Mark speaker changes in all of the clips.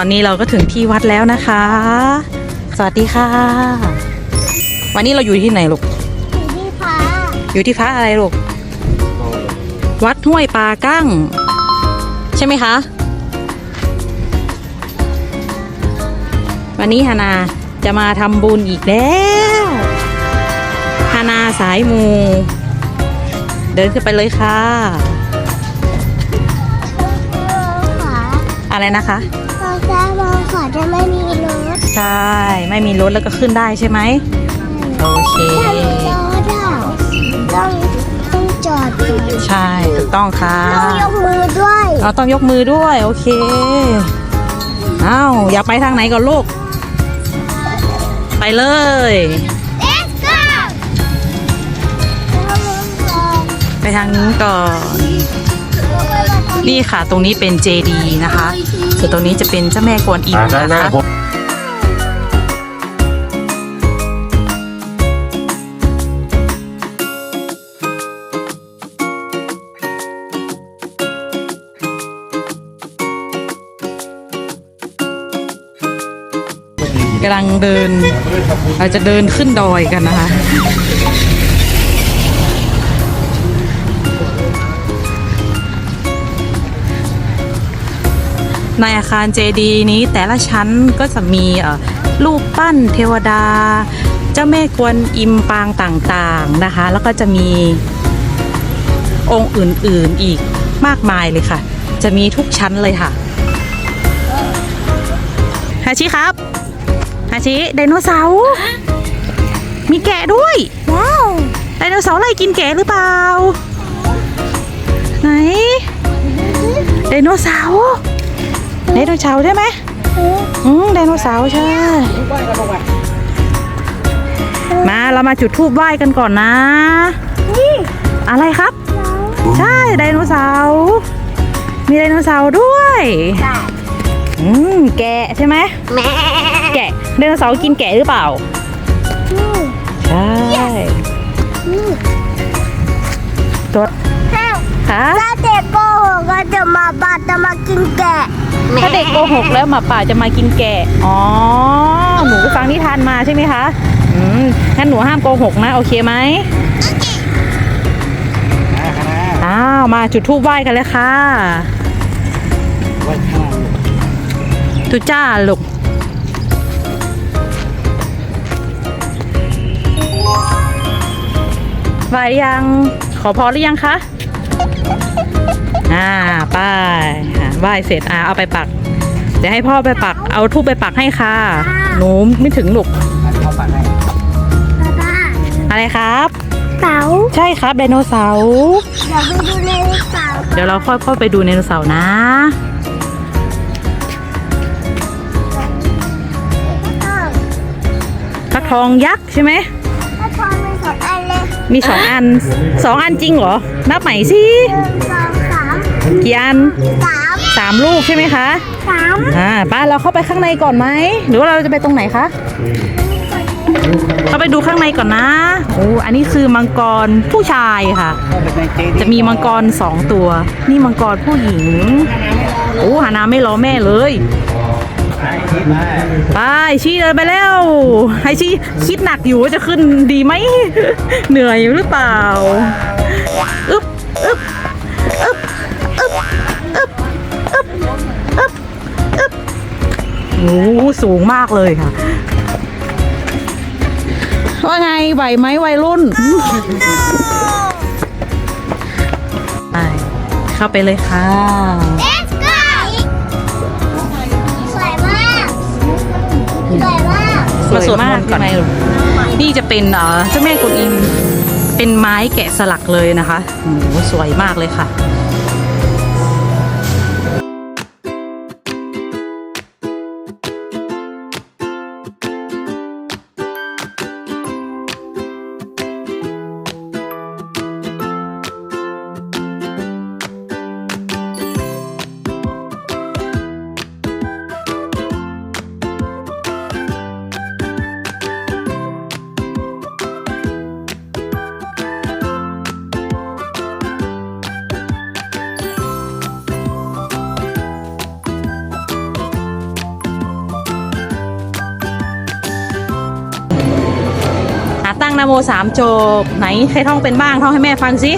Speaker 1: อนนี้เราก็ถึงที่วัดแล้วนะคะ สวัสดีค่ะ วันนี้เราอยู่ที่ไหนลูก
Speaker 2: อยู่ที่ฟ้า
Speaker 1: อยู่ที่พระอะไรลูก วัดห้วยปลากั้ง ใช่ไหมคะ วันนี้ฮานาจะมาทำบุญอีกแล้วฮานาสายมู เดินขึ้นไปเลยค่ะ
Speaker 2: ขา
Speaker 1: อะไรนะคะ
Speaker 2: เราจะมองขอจะไม่มีรถ
Speaker 1: ใช่ ไม่มีรถแล้วก็ขึ้นได้ใช่ไหม โอเค
Speaker 2: ถ้ามีรถอะต้องต้องจอดก่อน
Speaker 1: ใช่ ถูกต้องค่ะ
Speaker 2: ต้องยกมือด้วย
Speaker 1: เราต้องยกมือด้วย โอเค อ้าว อยากไปทางไหนก่อนลูก ไปเลย
Speaker 2: Let's go
Speaker 1: ไปทางนี้ก่อน นี่ค่ะ ตรงนี้เป็นเจดีนะคะ ส่วนตรงนี้จะเป็นเจ้าแม่กวนอิม
Speaker 3: อ่าด้านห
Speaker 1: นะ
Speaker 3: น้า
Speaker 1: คะ
Speaker 3: ผม
Speaker 1: กำลังเดินเราจะเดินขึ้นดอยกันนะคะ ในอาคารเจดีย์นี้แต่ละชั้นก็จะมีเอ่อรูปปั้นเทวดา เจ้าแม่กวนอิมปางต่างๆนะคะ แล้วก็จะมีองค์อื่นๆอีกมากมายเลยค่ะ จะมีทุกชั้นเลยค่ะฮาชิครับฮาชิไดโนเสาร์มีแกะด้วย
Speaker 2: ว้าว
Speaker 1: ไดโนเสาร์อะไรกินแกะหรือเปล่า ไหน ไดโนเสาร์ ไดโนเสาร์ใช่ไหมอืมไดโนเสาร์ใช่ มาเรามาจุดธูปไหว้กันก่อนนะ อะไรครับ ใช่ไดโนเสาร์มีไดโนเสาร์ด้วยอืมแกะใช่ไหม
Speaker 2: แม่
Speaker 1: แกะไดโนเสาร์กินแกะหรือเปล่าใช่
Speaker 2: นี่
Speaker 1: ตัวค่ะ
Speaker 2: ถ้าเด็กโก กก็จะมาบาดจะมากินแกะ
Speaker 1: ถ้าเด็กโกหกแล้วหมาป่าจะมากินแกะ อ๋อ หนูฟังนิทานมาใช่ไหมคะ อืม งั้นหนูห้ามโกหกนะ โอเคไหมอ้าว มาจุดธูปไหว้กันเลยค่ะ จุดจ้าลูกไหว้ยัง ขอพรหรือยังคะ อ่าไป้ายไหว้เสร็จอ่าเอาไปปัก เดี๋ยวให้พ่อไปปัก เอาทูบไปปักให้ค่ะ หนูไม่ถึงลูก
Speaker 2: ป้า
Speaker 1: อะไรครับ
Speaker 2: เสา
Speaker 1: ใช่ครับไดโนเสาร์
Speaker 2: เดี๋ยวไปดูในเสา
Speaker 1: เดี๋ยวเราค่อยๆไปดูไดโนเสาร์นะกระทองยักษ์ใช่ไหม
Speaker 2: ถ้าทอนเป็นสองอันเลย
Speaker 1: มีสองอันสองอันจริงเหรอ นับใหม่สิ
Speaker 2: หนึ่งสองสาม
Speaker 1: กี่อัน
Speaker 2: สาม
Speaker 1: สามลูกใช่ไหมคะ
Speaker 2: สาม
Speaker 1: อ่าป้าเราเข้าไปข้างในก่อนไหม หรือว่าเราจะไปตรงไหนคะเข้าไปดูข้างในก่อนนะโอ้อันนี้คือมังกรผู้ชายค่ะ จะมีมังกรสองตัว นี่มังกรผู้หญิง โอ้หานาไม่รอแม่เลย ไปชี้เลยไปแล้ว ให้ชี้คิดหนักอยู่ว่าจะขึ้นดีไหม เหนื่อยหรือเปล่า อึ๊บอึ๊บอึ๊บ โอ้สูงมากเลยค่ะ ว่าไงไหวไหมวัยรุ่นไปเข้าไปเลยค่ะ
Speaker 2: Let's go สวยมากสวยมาก
Speaker 1: มาสวดมากก่อนนี่จะเป็นเอ่อเจ้าแม่กุนอิมเป็นไม้แกะสลักเลยนะคะโอ้โหสวยมากเลยค่ะ งนะโมสามจบ ไหนใครท่องเป็นบ้างท่องให้แม่ฟังสิ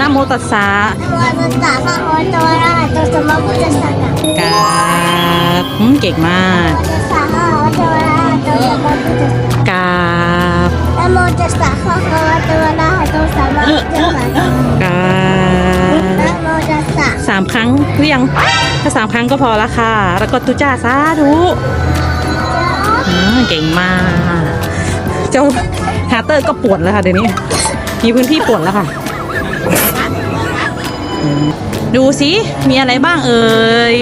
Speaker 1: นะโมตัสสะ
Speaker 2: นะโมตัสสะพระโอตวะระหะโตสัมมาพุทธัสสะนะ
Speaker 1: กาบอืมเก่งมาก
Speaker 2: นะโมตัสสะพระโอตวะระหะโตสัมมาพุทธัสสะนะโมตัสสะพระโอตวะระหะโตสัมมาพุทธัสสะ
Speaker 1: กาบ
Speaker 2: นะโมตัสสะ
Speaker 1: สามครั้งหรือยังถ้าสามครั้งก็พอละค่ะ แล้วก็ตุจ้าสาธุอืมเก่งมาก เจ้าฮาร์เตอร์ก็ปวดแล้วค่ะเดี๋ยวนี้ มีพื้นที่ปวดแล้วค่ะ ดูสิมีอะไรบ้างเอ่ย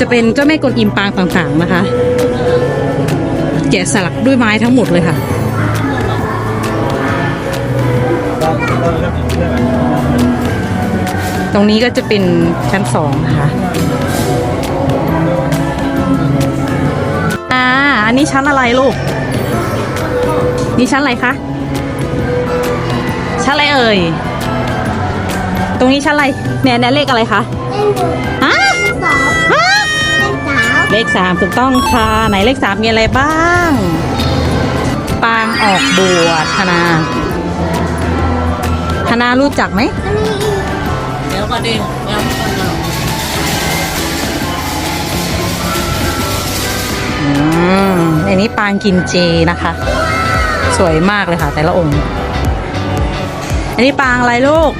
Speaker 1: จะเป็นเจ้าแม่กวนอิมปางต่างๆนะคะ แกะสลักด้วยไม้ทั้งหมดเลยค่ะตรงนี้ก็จะเป็นชั้นสองนะคะ นนี้ชั้นอะไรลูก นี่ชั้นอะไรคะ ชั้นอะไรเอ่ย ตรงนี้ชั้นอะไรเนี่ยเนี่ยเลขอะไรคะฮะ
Speaker 2: สอง
Speaker 1: ฮะ
Speaker 2: เป็นสาว
Speaker 1: เลขสามถูกต้องค่ะ ไหนเลขสามมีอะไรบ้าง ปางออกบวชธนาธนารู้จักไหม
Speaker 2: อันนี้อีก
Speaker 3: เดี๋ยวก็ดิ้ง อั
Speaker 1: นนี้ปางกินเจนะคะ สวยมากเลยค่ะ แต่ละองค์ อันนี้ปางอะไรลูก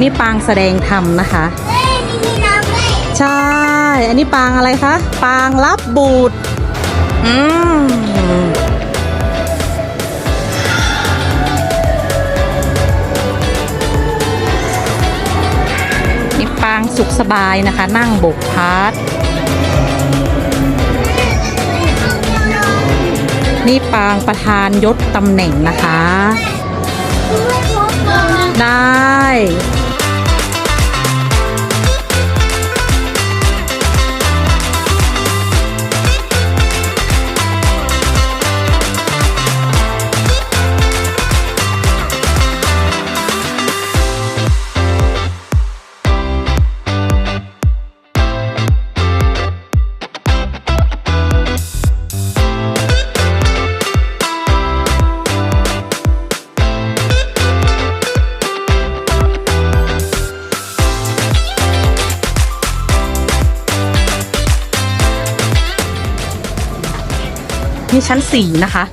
Speaker 1: นี่ปางแสดงธรรมนะคะ ใช่ อันนี้ปางอะไรคะ ปางรับบูตรอืมนี่ปางสุขสบายนะคะ นั่งโบกพาร์ท นี่ปางประธานยศตำแหน่งนะคะ
Speaker 2: ไม่พบเลย
Speaker 1: ได้ ชั้นสี่นะคะ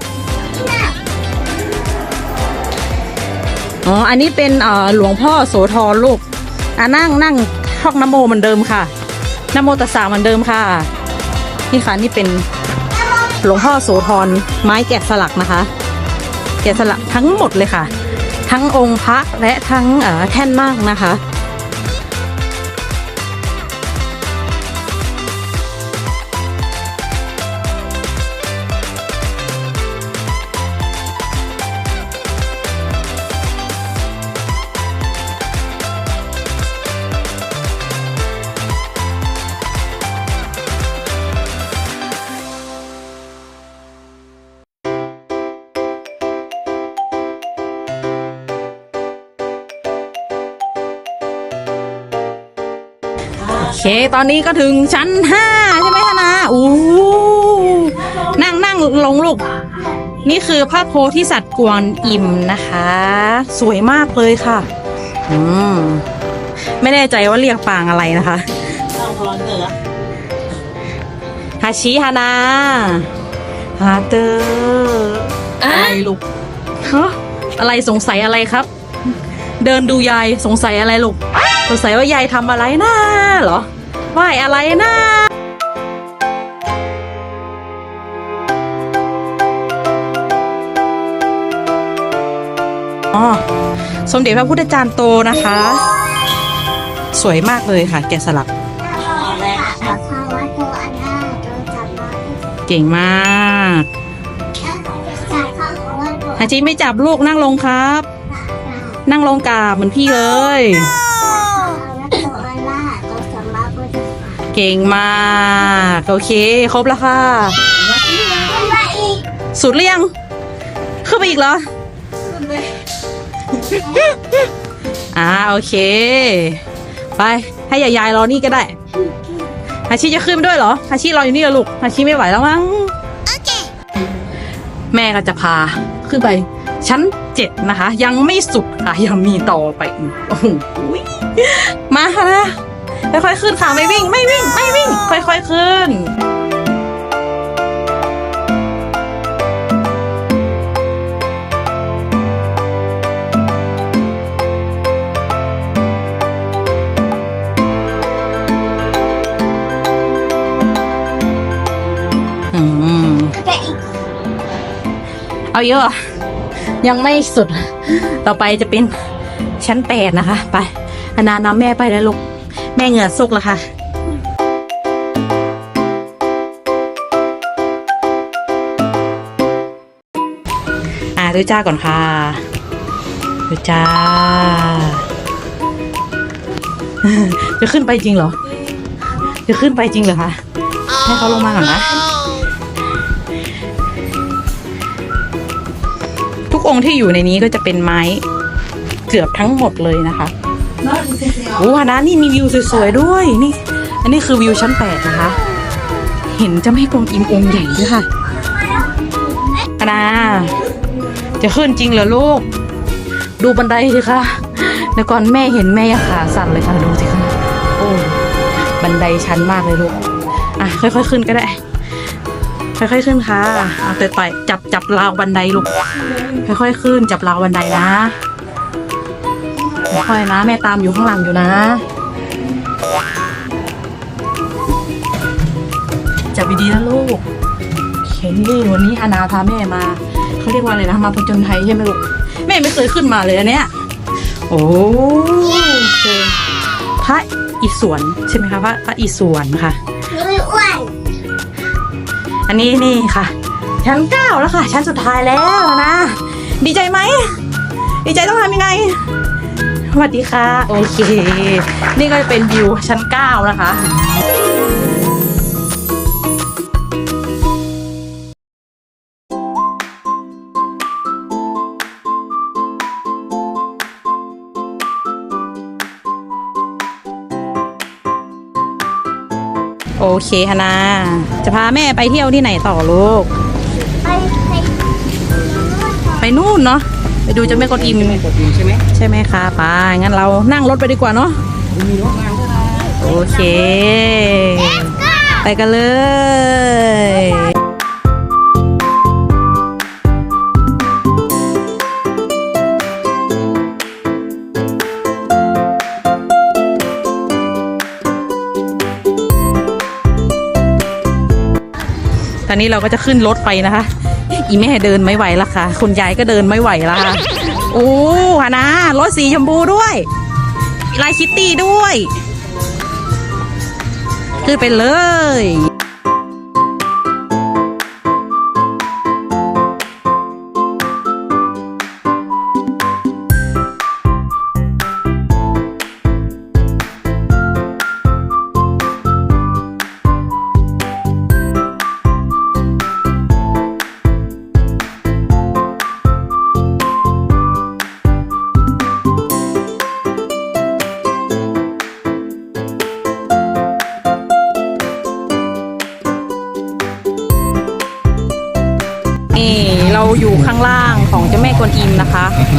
Speaker 1: อ๋อ อันนี้เป็นหลวงพ่อโสธรลูกอะนั่งนั่งท่องนโมเหมือนเดิมค่ะนโมตัสสะเหมือนเดิมค่ะนี่ค่ะนี่เป็นหลวงพ่อโสธรไม้แกะสลักนะคะ แกะสลักทั้งหมดเลยค่ะ ทั้งองค์พระและทั้งแท่นนั่งนะคะ เค ตอนนี้ก็ถึงชั้นห้าใช่ไหมคะนาอู้นั่งนั่งลงลูก นี่คือพระโพธิสัตว์กวนอิมนะคะ สวยมากเลยค่ะ อืม ไม่แน่ใจว่าเรียกปางอะไรนะคะ
Speaker 3: เข้าพรเถอะ
Speaker 1: ฮาชิฮานาฮาเตอร์อะไรลูกฮะอะไรสงสัยอะไรครับ เดินดูยายสงสัยอะไรลูก สงสัยว่ายายทำอะไรนะเหรอไหวอะไรนะอ๋อสมเด็จพระพุทธจารย์โตนะคะ สวยมากเลยค่ะ แกะสลัก
Speaker 2: สัพพะวะโตอะระหะโตสัมมาพุทธัสสะ
Speaker 1: เก่งมาก
Speaker 2: สัพพะวะโต
Speaker 1: ฮาจิไม่จับลูกนั่งลงครับ นั่งลงกราบเหมือนพี่เลย เก่งมาก โอเค ครบแล้วค่ะ
Speaker 2: ขึ้นมาอีก
Speaker 1: สุดหรือยัง ขึ้นไปอีกเหรอ อ่าโอเค ไปให้ยายๆรอนี่ก็ได้ฮาชิจะขึ้นด้วยเหรอฮาชิรออยู่นี่เหรอลูกฮาชิไม่ไหวแล้วมั้งแม่ก็จะพาขึ้นไป ชั้นเจ็ดนะคะ ยังไม่สุดค่ะยังมีต่อไปอีกโอ้โหมาค่ะนะ ค่อยๆขึ้นค่ะไม่วิ่งไม่วิ่งไม่วิ่ง ค่อยๆขึ้นอืมเอาเยอะ ยังไม่สุด ต่อไปจะเป็นชั้นแปดนะคะ ไป อนานำแม่ไปแล้วลูก แม่เหงื่อซุกแล้วค่ะอ่าดูจ้าก่อนค่ะดูจ้าจะขึ้นไปจริงเหรอ จะขึ้นไปจริงเหรอคะ ให้เขาลงมาก่อนนะ ทุกองค์ที่อยู่ในนี้ก็จะเป็นไม้เกือบทั้งหมดเลยนะคะ โอ้นะนี่มีวิวสวยๆด้วยนี่ อันนี้คือวิวชั้นแปดนะคะ เห็นเจะไม่กวงอิมองค์ใหญ่ด้วยค่ะฮานาจะขึ้นจริงเหรอลูก ดูบันไดสิคะเดี๋ยวก่อนแม่เห็นแม่ยังขาสั่นเลยค่ะดูสิคะโอ้บันไดชันมากเลยลูกอะค่อยๆขึ้นก็ได้ ค่อยๆขึ้นค่ะเอาต่อยจับจับราวบันไดลูกค่อยๆขึ้น จับราวบันไดนะ ค่อยนะแม่ตามอยู่ข้างหลังอยู่นะ จับดีๆนะลูกเห็นนี่วันนี้ฮานาพาแม่มา เขาเรียกว่าอะไรนะ มาผจญภัยใช่ไหมลูก แม่ไม่เคยขึ้นมาเลยอันเนี้ย โอ้เจอพระอิศวรใช่ไหมคะพระพระอิศวรค่ะ
Speaker 2: อัน
Speaker 1: นี้นี่ค่ะ ชั้นเก้าแล้วค่ะ ชั้นสุดท้ายแล้วนะ ดีใจไหม ดีใจต้องทำยังไง สวัสดีค่ะ โอเค นี่ก็จะเป็นวิวชั้นเก้านะคะ โอเคฮะนาจะพาแม่ไปเที่ยวที่ไหนต่อลูก
Speaker 2: ไปไป
Speaker 1: ไปนู่นเนาะไป ดูเจ้าแม่กวนอิม
Speaker 3: กดอยู่ใช่ไหม
Speaker 1: ใช่ไหมคะไปงั้นเรานั่งรถไปดีกว่าเนาะ
Speaker 3: มีรถรางด้วยนะ
Speaker 1: โอเค ไปกันเลยตอนนี้เราก็จะขึ้นรถไปนะคะ อีแม่เดินไม่ไหวละค่ะ คุณยายก็เดินไม่ไหวละค่ะ โอ้ฮานะรถสีชมพูด้วยลายคิตตี้ด้วย ขึ้นไปเลย นอิมนะคะโอ้โห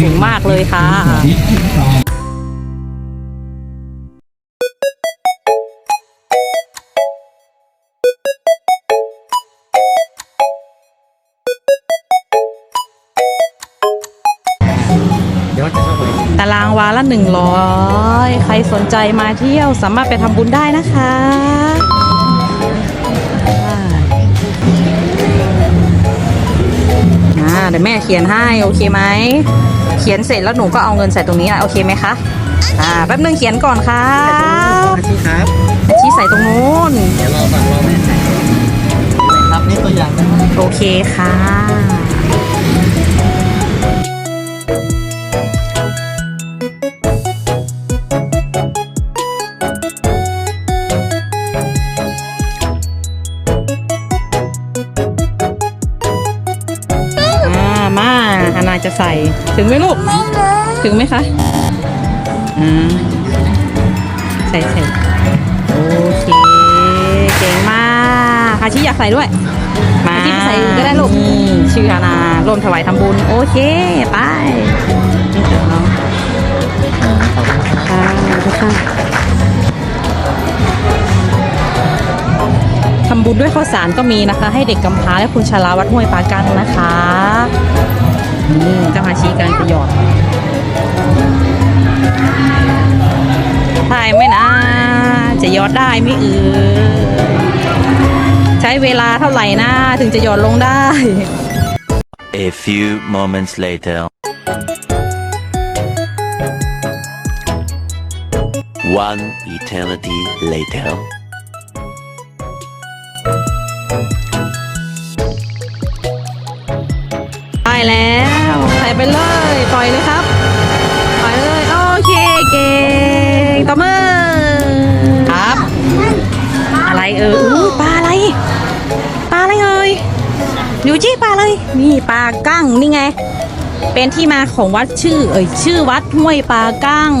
Speaker 1: สูงมากเลยค่ะ
Speaker 3: เดี๋ยวจะเข้าไป
Speaker 1: ตารางวาละหนึ่งร้อยใครสนใจมาเที่ยวสามารถไปทำบุญได้นะคะ เดี๋ยวแม่เขียนให้โอเคไหมเขียนเสร็จแล้วหนูก็เอาเงินใส่ตรงนี้นะโอเคไหมคะอ่าแป๊บนึงเขียนก่อนค่ะ
Speaker 3: อาชีพครับ
Speaker 1: ชี้ใส่ตรงนู้น
Speaker 3: เดี๋ยวรอฝั่งเราไม่ใส่ครับนี่ตัวอย่างนะครับ
Speaker 1: โอเคค่ะ ใส่ ถึงไหมลูก ถึงไหมคะอ่าใส่ใส่โอเคาชิอยากใส่ด้วย
Speaker 4: มา
Speaker 1: อาชิใส่ก็ได้ลูกนี่ชื่อฮานาร่วมถวายทำบุญ โอเค ไปนี่เดี๋ยวเราค่ะทุกท่านทำบุญด้วยข้าวสารก็มีนะคะ ให้เด็กกำพร้าและคุณชาลาวัดห้วยปากังนะคะนี่เจ้าฮาชิกันจะหยอดถ่ายไหมนะ จะหยอดได้ไหม่เอ่ยใช้เวลาเท่าไหร่นะถึงจะหยอดลงได้
Speaker 5: A few moments later. One eternity later.
Speaker 1: ไปแล้วใส่ไปเลย ปล่อยเลยครับ ปล่อยเลย โอเค เก่งต่อมือครับ อะไรเอออู้ปลาอะไร ปลาอะไรเอ่ยดูจี้ปลาเลย นี่ปลากั้งนี่ไง เป็นที่มาของวัดชื่อ เอ่ยชื่อวัดห้วยปลากั้ง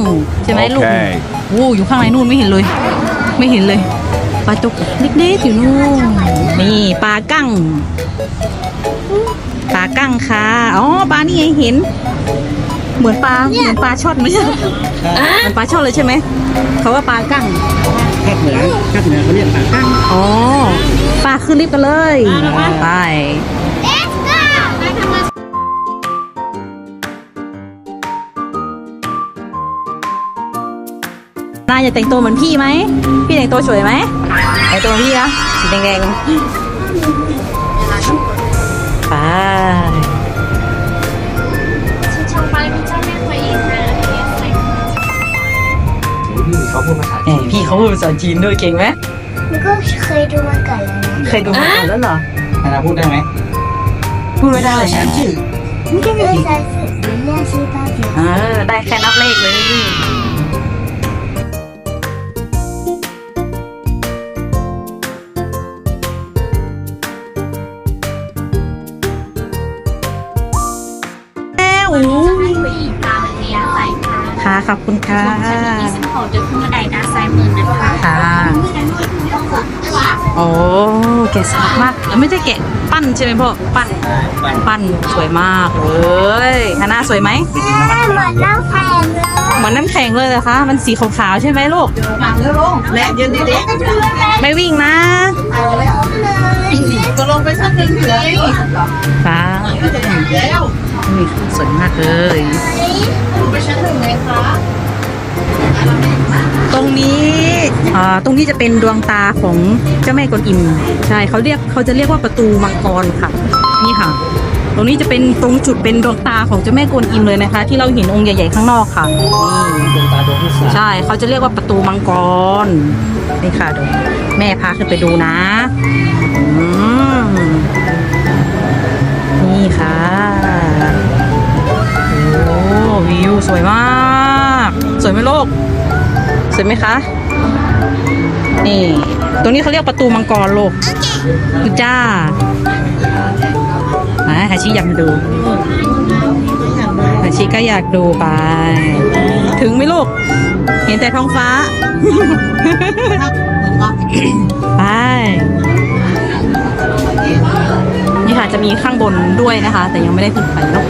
Speaker 1: ใช่ไหมลูกวู้อยู่ข้างในนู่นไม่เห็นเลย ไม่เห็นเลยปลาตุกเล็กๆอยู่นู่นนี่ปลากั้ง ปลากั้งค่ะ อ๋อ ปลานี่ไงเห็น เหมือนปลา เหมือนปลาช่อนไม่ใช่เหรอเหมือนปลาช่อนเลยใช่ไหม เขาว่าปลากั้ง
Speaker 3: ภาคเหนือภาคเหนือเขาเรียกปลากั้ง
Speaker 1: อ๋อ ปลาขึ้นลิฟต์กันเลย ไปน่าจะแต่งตัวเหมือนพี่ไหม พี่แต่งตัวสวยไหมแต่งตัวเหมือนพี่นะสีแดงๆ ไป
Speaker 3: เขาพูดภาษา
Speaker 1: แหมพี่เขาพูดภาษาจีนด้วยเก่งไหม
Speaker 2: มันก็เคยดูมาก่อนแล้วนะ
Speaker 1: เคยดูมาก่อนแล้วเหรอ
Speaker 3: ฮานาพูดได้ไหม
Speaker 1: พูดไม่ได้
Speaker 3: ฉันชื่อ
Speaker 2: เรื่องใช้สื่อเรื่องชีตาเดียว
Speaker 1: เออได้แค่นับเลขเลยนี่ ขอบคุณค่ะ
Speaker 2: ของจะขึ้นบันไดด้านซ้ายมือนะคะ
Speaker 1: ค่ะโอ้แกะสลักมากแล้วไม่ใช่แกะปั้นใช่ไหมพ่อปั้นปั้นสวยมากเลยฮาน่าสวยไหม
Speaker 2: เหมือนน้ำแข็งเลย
Speaker 1: เหมือนน้ำแข็งเลยเหรอคะ มันสีขาวๆใช่ไหมลูก
Speaker 3: แรงยืนดี
Speaker 1: ไม่วิ่งนะ
Speaker 3: ๆก็ลงไปสักหนึ่งเลย
Speaker 1: ฟ้า นี่สวยมากเลยตรงนี้อ่าตรงนี้จะเป็นดวงตาของเจ้าแม่กวนอิมใช่เขาเรียกเขาจะเรียกว่าประตูมังกรค่ะ นี่ค่ะ ตรงนี้จะเป็นตรงจุดเป็นดวงตาของเจ้าแม่กวนอิมเลยนะคะ ที่เราเห็นองค์ใหญ่ๆข้างนอกค่ะ
Speaker 3: ดวงตาดวงที่สาม
Speaker 1: ใช่เขาจะเรียกว่าประตูมังกรนี่ค่ะเดี๋ยวแม่พาขึ้นไปดูนะ อืมนี่ค่ะโอ้ วิวสวยมาก สวยไหมโลก สวยไหมคะ นี่ ตรงนี้เขาเรียกประตูมังกรโลกดูจ้ามาฮาชิอยากมาดูฮาชิก็อยากดูไป ถึงไหมลูก เห็นแต่ท้องฟ้า ไปนี่ค่ะจะมีข้างบนด้วยนะคะ แต่ยังไม่ได้ขึ้นไปเนาะ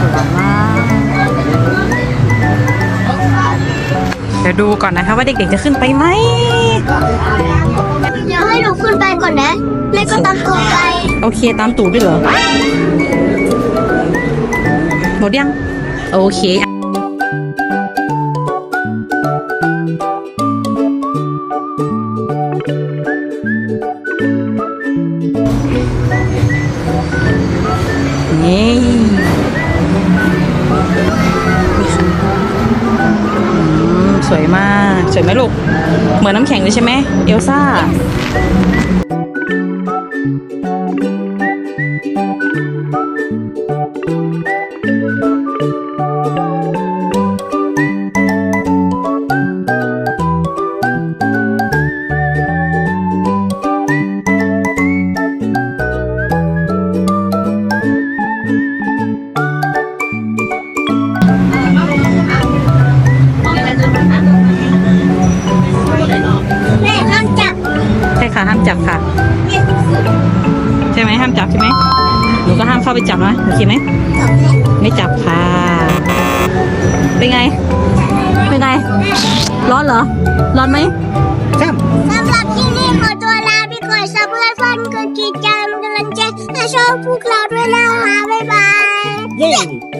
Speaker 1: สวยมาก เดี๋ยวดูก่อนนะคะว่าเด็กๆจะขึ้นไปไหม
Speaker 2: เดี๋ยวให้หนูขึ้นไปก่อนนะแม่ก็ตามตัวไป
Speaker 1: โอเคตามตูดด้วยเหรอหมดยัง โอเค วยมาก สวยไหมลูก เหมือนน้ำแข็งเลยใช่ไหมเอลซ่า ไปจับนะโอเคไหม
Speaker 2: จบแล้ว
Speaker 1: ไม่จับค่ะ เป็นไง เป็นไง ร้อนเหรอ ร้อนไหม
Speaker 3: จ้ำ
Speaker 2: สำหรับที่นี่ขอตัวลาไปก่อนสำหรับฟันก็กิจกรรมกำลังใจและชอบพวกเราด้วยนะคะบ๊ายบาย
Speaker 3: เย้